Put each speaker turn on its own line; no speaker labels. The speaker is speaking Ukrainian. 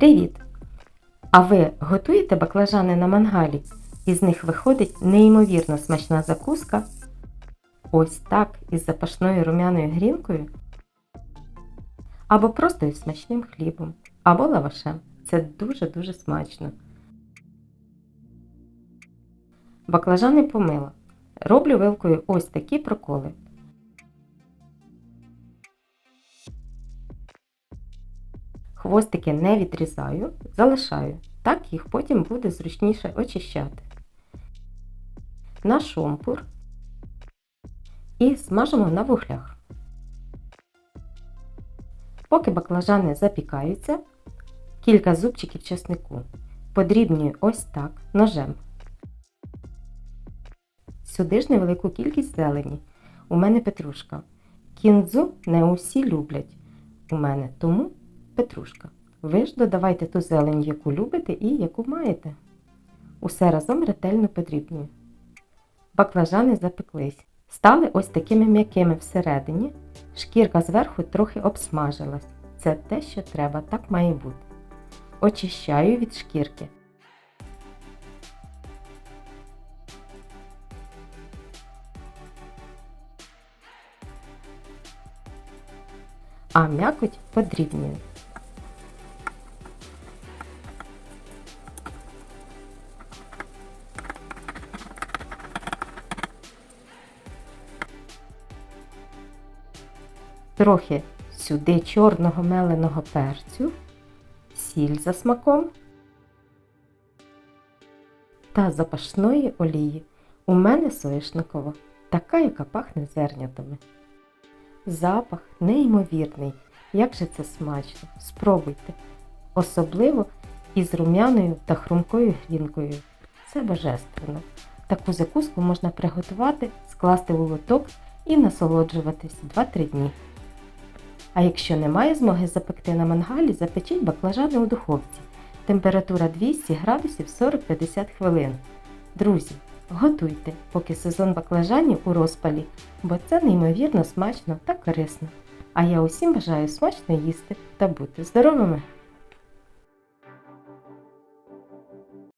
Привіт! А ви готуєте баклажани на мангалі? Із них виходить неймовірно смачна закуска. Ось так із запашною румяною грінкою. Або просто із смачним хлібом, або лавашем. Це дуже-дуже смачно. Баклажани помила. Роблю вилкою ось такі проколи. Хвостики не відрізаю, залишаю. Так їх потім буде зручніше очищати. На шомпур і смажимо на вуглях. Поки баклажани запікаються, кілька зубчиків чеснику. Подрібнюю ось так ножем. Сюди ж невелику кількість зелені. У мене петрушка. Кінзу не усі люблять у мене, тому петрушка. Ви ж додавайте ту зелень, яку любите і яку маєте. Усе разом ретельно подрібнюю. Баклажани запеклись. Стали ось такими м'якими всередині. Шкірка зверху трохи обсмажилась. Це те, що треба, так має бути. Очищаю від шкірки. А м'якоть подрібнюю. Трохи сюди чорного меленого перцю, сіль за смаком та запашної олії. У мене соєшникова, така, яка пахне зернятами. Запах неймовірний. Як же це смачно! Спробуйте. Особливо із рум'яною та хрумкою грінкою. Це божественно. Таку закуску можна приготувати, скласти у лоток і насолоджуватись 2-3 дні. А якщо немає змоги запекти на мангалі, запечіть баклажани у духовці. Температура 200 градусів 40-50 хвилин. Друзі, готуйте, поки сезон баклажанів у розпалі, бо це неймовірно смачно та корисно. А я усім бажаю смачно їсти та бути здоровими!